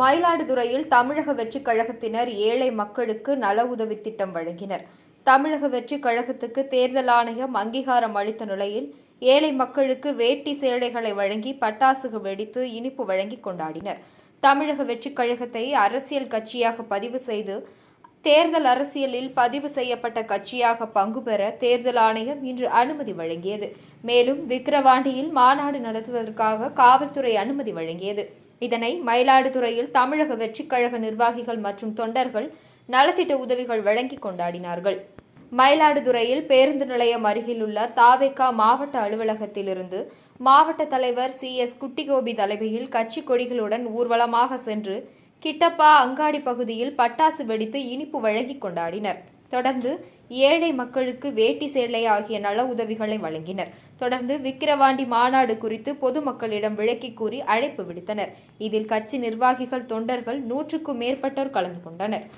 மயிலாடுதுறையில் தமிழக வெற்றிக் கழகத்தினர் ஏழை மக்களுக்கு நல உதவி திட்டம் வழங்கினர். தமிழக வெற்றிக் கழகத்துக்கு தேர்தல் ஆணையம் அங்கீகாரம் அளித்த நிலையில் ஏழை மக்களுக்கு வேட்டி சேலைகளை வழங்கி பட்டாசுகள் வெடித்து இனிப்பு வழங்கி கொண்டாடினர். தமிழக வெற்றிக் கழகத்தை அரசியல் கட்சியாக பதிவு செய்து தேர்தல் அரசியலில் பதிவு செய்யப்பட்ட கட்சியாக பங்கு பெற தேர்தல் ஆணையம் இன்று அனுமதி வழங்கியது. மேலும் விக்கிரவாண்டியில் மாநாடு நடத்துவதற்காக காவல்துறை அனுமதி வழங்கியது. இதனை மயிலாடுதுறையில் தமிழக வெற்றிக் கழக நிர்வாகிகள் மற்றும் தொண்டர்கள் நலத்திட்ட உதவிகள் வழங்கி கொண்டாடினார்கள். மயிலாடுதுறையில் பேருந்து நிலையம் அருகிலுள்ள தாவேக்கா மாவட்ட அலுவலகத்திலிருந்து மாவட்ட தலைவர் சி எஸ் குட்டிகோபி தலைமையில் கட்சி கொடிகளுடன் ஊர்வலமாக சென்று கிட்டப்பா அங்காடி பகுதியில் பட்டாசு வெடித்து இனிப்பு வழங்கி கொண்டாடினர். தொடர்ந்து ஏழை மக்களுக்கு வேட்டி சேலை ஆகிய நல உதவிகளை வழங்கினர். தொடர்ந்து விக்கிரவாண்டி மாநாடு குறித்து பொதுமக்களிடம் விளக்கி கூறி அழைப்பு விடுத்தனர். இதில் கட்சி நிர்வாகிகள் தொண்டர்கள் நூற்றுக்கும் மேற்பட்டோர் கலந்து கொண்டனர்.